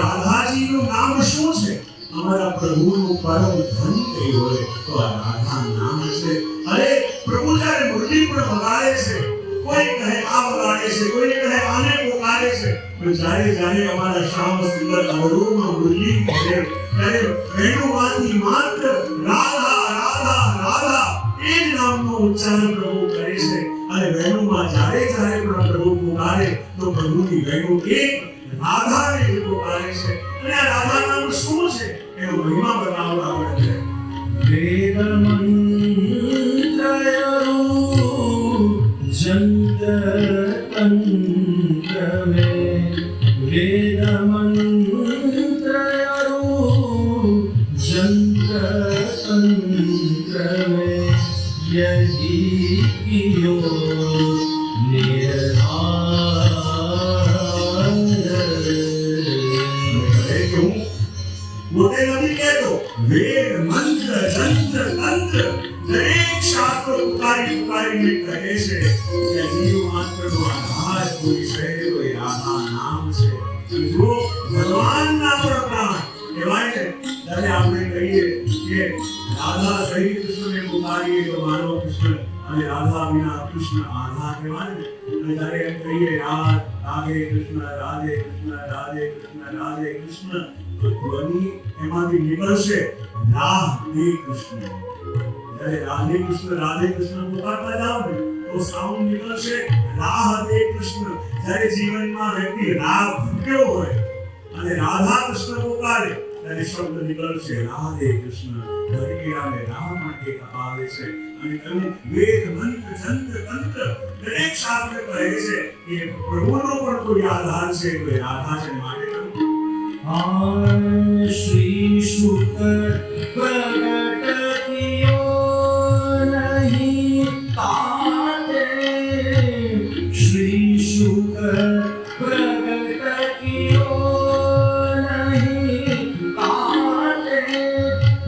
રાધાજીનું નામ શું છે? અમારા પ્રભુનું પરમ ધન કઈ હોય તો આ રાધા નામ છે. અરે, પ્રભુ જ્યારે મુરલી પણ વગાડે છે કોઈ કહે આ વગાડે છે કોઈ કહે આને પોકારે છે પણ જ્યારે જ્યારે અમારા શ્યામ સુંદર અવરોમાં મુરલી કરે, ત્યારે વેણુમાંથી માત્ર રાધા રાધા રાધા એ જ નામનો ઉચ્ચારણ પોકારે તો પ્રભુની વેગો રાધાને એ પોકારે છે. અને આ રાધા નામ શું છે? એનો મહિમા બતાવવા આપણે છે. વેદ મંત્ર જંત પોતે નથી કહેતો, વેદ મંત્ર, તંત્ર તંત્ર, દરેક શાસ્ત્ર ઉતારી ઉતારીને કહે છે કે જીવ માત્રનો આધાર કોઈ તો એ રાધા નામ છે. જો ભગવાનના પ્રાણ કહેવાય છે ત્યારે આપણે કહીએ રાધા સહિત કૃષ્ણને પુકારીએ તો માનવ કૃષ્ણ અને રાધા વિના કૃષ્ણ આધા કહેવાય ને. જ્યારે એમ કહીએ, રાધ, રાધે કૃષ્ણ રાધે કૃષ્ણ રાધે કૃષ્ણ રાધે કૃષ્ણ તો ધ્વનિ એમાંથી નીકળશે, રાધે કૃષ્ણ જ્યારે રાધે કૃષ્ણ રાધે કૃષ્ણ પુકારતા જાઓ ને, તો સાઉન્ડ નીકળશે, રાધે કૃષ્ણ જ્યારે જીવનમાં વ્યક્તિ રાહ ભૂક્યો હોય અને રાધા કૃષ્ણ પુકારે ત્યારે શબ્દ નીકળશે રાધે કૃષ્ણ ધરતીરાને રામ માટે કપાવે છે અને તમે વેદ મંત્ર જંત્ર તંત્ર દરેક શાસ્ત્ર કહે છે કે પ્રભુનો પણ કોઈ આધાર છે, કોઈ રાધા છે માટે. શ્રી आन